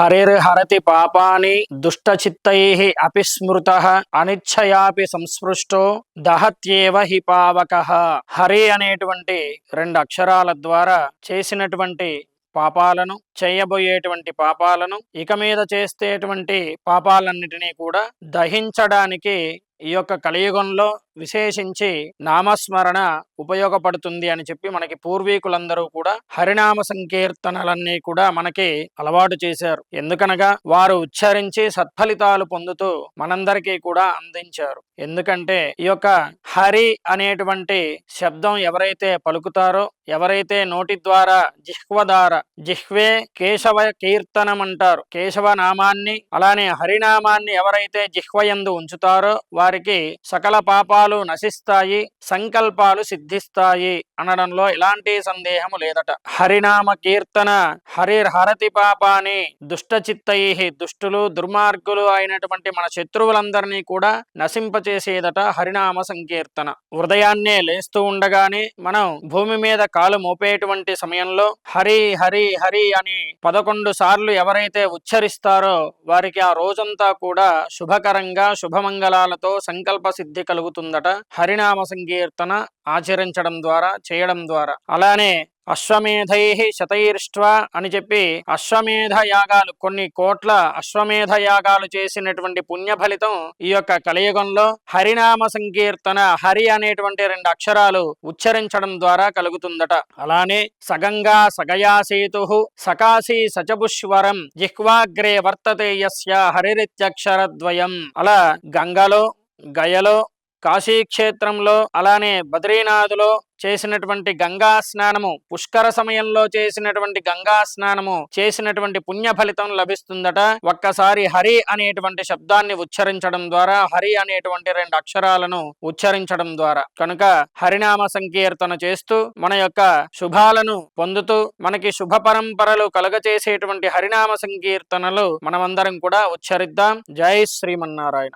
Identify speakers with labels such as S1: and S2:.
S1: హరిర్హరతి పాపాని దుష్టచిత్తై అపి స్మృత అనిచ్ఛయాపి సంస్పృష్టో దహత్యేవ హి పావక హరి అనేటువంటి రెండు అక్షరాల ద్వారా చేసినటువంటి పాపాలను చేయబోయేటువంటి పాపాలను ఇక మీద చేసేటువంటి పాపాలన్నిటినీ కూడా దహించడానికి ఈ యొక్క కలియుగంలో విశేషించి నామస్మరణ ఉపయోగపడుతుంది అని చెప్పి మనకి పూర్వీకులందరూ కూడా హరినామ సంకీర్తనలన్నీ కూడా మనకి అలవాటు చేశారు. ఎందుకనగా వారు ఉచ్చరించి సత్ఫలితాలు పొందుతూ మనందరికీ కూడా అందించారు. ఎందుకంటే ఈ యొక్క హరి అనేటువంటి శబ్దం ఎవరైతే పలుకుతారో ఎవరైతే నోటి ద్వారా జిహ్వ ద్వారా జిహ్వే కేశవ కీర్తనం అంటారు కేశవ నామాన్ని అలానే హరినామాన్ని ఎవరైతే జిహ్వయందు ఉంచుతారో వారికి సకల పాపాలు నశిస్తాయి సంకల్పాలు సిద్ధిస్తాయి అనడంలో ఎలాంటి సందేహము లేదట. హరినామ కీర్తన హరిహరతి పాపాని దుష్టచిత్తై దుష్టులు దుర్మార్గులు అయినటువంటి మన శత్రువులందరినీ కూడా నశింపచేసేదట హరినామ సంకీర్తన. ఉదయాన్నే లేస్తూ ఉండగానే మనం భూమి మీద కాలు మోపేటువంటి సమయంలో హరి హరి హరి అని పదకొండు సార్లు ఎవరైతే ఉచ్చరిస్తారో వారికి ఆ రోజంతా కూడా శుభకరంగా శుభమంగళాలతో సంకల్ప సిద్ధి కలుగుతుందట. హరినామ సంకీర్తన ఆచరించడం ద్వారా చేయడం ద్వారా. అలానే అశ్వమేధై శతైర్ష్వ అని చెప్పి అశ్వమేధ యాగాలు కొన్ని కోట్ల అశ్వమేధ యాగాలు చేసినటువంటి పుణ్య ఫలితం ఈ యొక్క కలియుగంలో హరినామ సంకీర్తన హరి అనేటువంటి రెండు అక్షరాలు ఉచ్చరించడం ద్వారా కలుగుతుందట. అలానే సగంగా సగయా సేతు సకాశీ సచపుష్వరం జిహ్వాగ్రే వర్తతే యస్య హరిరిత్యక్షరద్వయం. అలా గంగలో గయలో కాశీక్షేత్రంలో అలానే బద్రీనాథులో చేసినటువంటి గంగా స్నానము పుష్కర సమయంలో చేసినటువంటి గంగా స్నానము చేసినటువంటి పుణ్య ఫలితం లభిస్తుందట. ఒక్కసారి హరి అనేటువంటి శబ్దాన్ని ఉచ్చరించడం ద్వారా హరి అనేటువంటి రెండు అక్షరాలను ఉచ్చరించడం ద్వారా. కనుక హరినామ సంకీర్తన చేస్తూ మన యొక్క శుభాలను పొందుతూ మనకి శుభ పరంపరలు కలుగచేసేటువంటి హరినామ సంకీర్తనలు మనమందరం కూడా ఉచ్చరిద్దాం. జై శ్రీమన్నారాయణ.